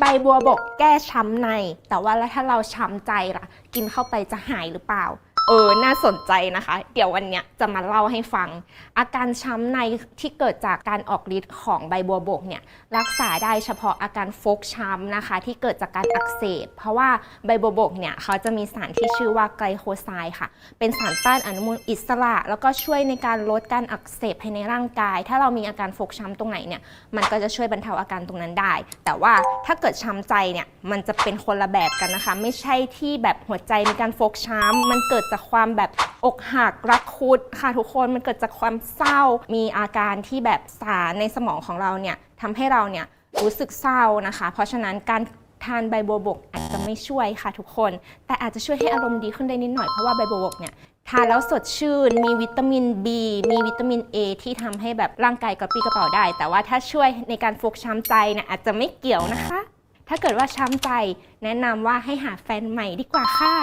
ใบบัวบกแก้ช้ำใน แต่ว่าแล้วถ้าเราช้ำใจล่ะ กินเข้าไปจะหายหรือเปล่า เออ น่าสนใจนะคะ เดี๋ยววันเนี้ยจะมาเล่าให้ฟัง อาการช้ำในที่เกิดจากการออกฤทธิ์ของใบบัวบกเนี่ยรักษาได้เฉพาะอาการฟกช้ำนะคะ ที่เกิดจากการอักเสบ เพราะว่าใบบัวบกเนี่ยเขาจะมีสารที่ชื่อว่าไกลโคไซด์ค่ะ เป็นสารต้านอนุมูลอิสระ แล้วก็ช่วยในการลดการอักเสบภายในร่างกาย ถ้าเรามีอาการฟกช้ำตรงไหนเนี่ยมันก็จะช่วยบรรเทาอาการตรงนั้นได้ แต่ว่าถ้าเกิดช้ำใจเนี่ยมันจะเป็นคนละแบบกันนะคะ ไม่ใช่ที่แบบหัวใจมีการฟกช้ำมันเกิดจากความแบบอกหักรักคุดค่ะทุกคนมันเกิดจากความเศร้า มีอาการที่แบบสารในสมองของเราเนี่ยทำให้เราเนี่ยรู้สึกเศร้านะคะ เพราะฉะนั้นการทานใบบัวบกอาจจะไม่ช่วยค่ะทุกคน แต่อาจจะช่วยให้อารมณ์ดีขึ้นได้นิดหน่อย เพราะว่าใบบัวบกเนี่ยทานแล้วสดชื่น มีวิตามิน B มีวิตามิน A ที่ทำให้แบบร่างกายกระปรี้กระเป๋าได้ แต่ว่าถ้าช่วยในการฟกช้ำใจเนี่ยอาจจะไม่เกี่ยวนะคะ ถ้าเกิดว่าช้ำใจ แนะนำว่าให้หาแฟนใหม่ดีกว่าค่ะ